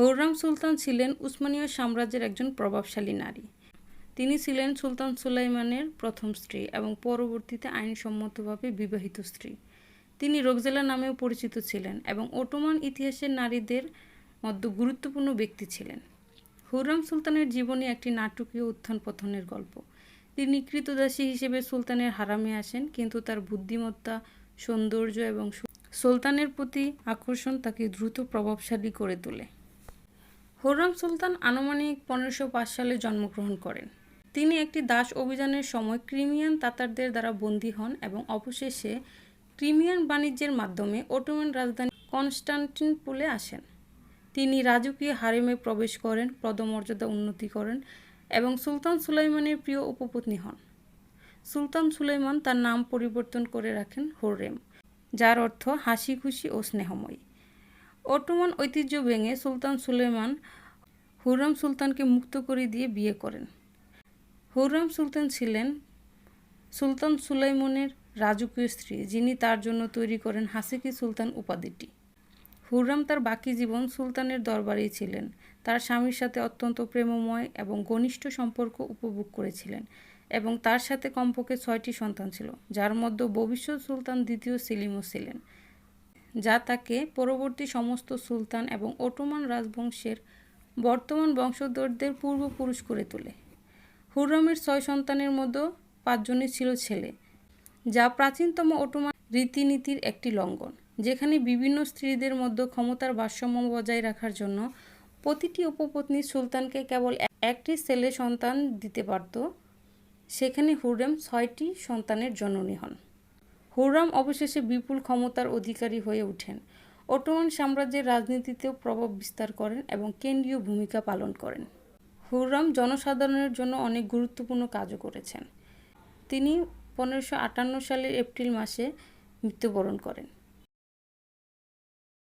হৌরাম সুলতান ছিলেন উসমানীয় সাম্রাজ্যের একজন প্রভাবশালী নারী। তিনি ছিলেন সুলতান সুলাইমানের প্রথম স্ত্রী এবং পরবর্তীতে আইনসম্মতভাবে বিবাহিত স্ত্রী। তিনি রোকজেলা নামেও পরিচিত ছিলেন এবং ওটোমান ইতিহাসের নারীদের মধ্যে গুরুত্বপূর্ণ ব্যক্তি ছিলেন। হুররাম সুলতানের জীবনী একটি নাটকীয় উত্থান পথনের গল্প। তিনি কৃতদাসী হিসেবে সুলতানের হারামে আসেন, কিন্তু তার বুদ্ধিমত্তা, সৌন্দর্য এবং সুলতানের প্রতি আকর্ষণ তাকে দ্রুত প্রভাবশালী করে তোলে। হুররাম সুলতান আনুমানিক পনেরোশো পাঁচ সালে জন্মগ্রহণ করেন। তিনি একটি দাস অভিযানের সময় ক্রিমিয়ান তাতারদের দ্বারা বন্দী হন এবং অবশেষে ক্রিমিয়ান বাণিজ্যের মাধ্যমে অটোমান রাজধানী কনস্টান্টিনপুলে আসেন। তিনি রাজকীয় হারেমে প্রবেশ করেন, পদমর্যাদা উন্নতি করেন এবং সুলতান সুলাইমানের প্রিয় উপপত্নী হন। সুলতান সুলাইমান তার নাম পরিবর্তন করে রাখেন হোররেম, যার অর্থ হাসি খুশি ও স্নেহময়ী। অটোমান ঐতিহ্য ভেঙে সুলতান সুলেমান হুররাম সুলতানকে মুক্ত করে দিয়ে বিয়ে করেন। হুররাম সুলতান ছিলেন সুলতান সুলাইমনের রাজকীয় স্ত্রী, যিনি তার জন্য তৈরি করেন হাসিকি সুলতান উপাধিটি। হুররাম তার বাকি জীবন সুলতানের দরবারেই ছিলেন। তার স্বামীর সাথে অত্যন্ত প্রেমময় এবং ঘনিষ্ঠ সম্পর্ক উপভোগ করেছিলেন এবং তার সাথে কমপক্ষে ছয়টি সন্তান ছিল, যার মধ্যে ভবিষ্যৎ সুলতান দ্বিতীয় সেলিমও ছিলেন। যা তাকে পরবর্তী সমস্ত সুলতান এবং অটোমান রাজবংশের বর্তমান বংশধরদের পূর্বপুরুষ করে তোলে। হুররামের ছয় সন্তানের মধ্যে পাঁচজনই ছিল ছেলে, যা প্রাচীনতম অটোমান রীতিনীতির একটি লঙ্ঘন, যেখানে বিভিন্ন স্ত্রীদের মধ্যে ক্ষমতার ভারসাম্য বজায় রাখার জন্য প্রতিটি উপপত্নী সুলতানকে কেবল একটি ছেলে সন্তান দিতে পারত সেখানে হুররেম ছয়টি সন্তানের জননী হন। হুররাম অবশেষে বিপুল ক্ষমতার অধিকারী হয়ে ওঠেন। অটোমান সাম্রাজ্যের রাজনীতিতেও প্রভাব বিস্তার করেন এবং কেন্দ্রীয় ভূমিকা পালন করেন। হুররাম জনসাধারণের জন্য অনেক গুরুত্বপূর্ণ কাজও করেছেন। তিনি পনেরোশো সালের এপ্রিল মাসে মৃত্যুবরণ করেন।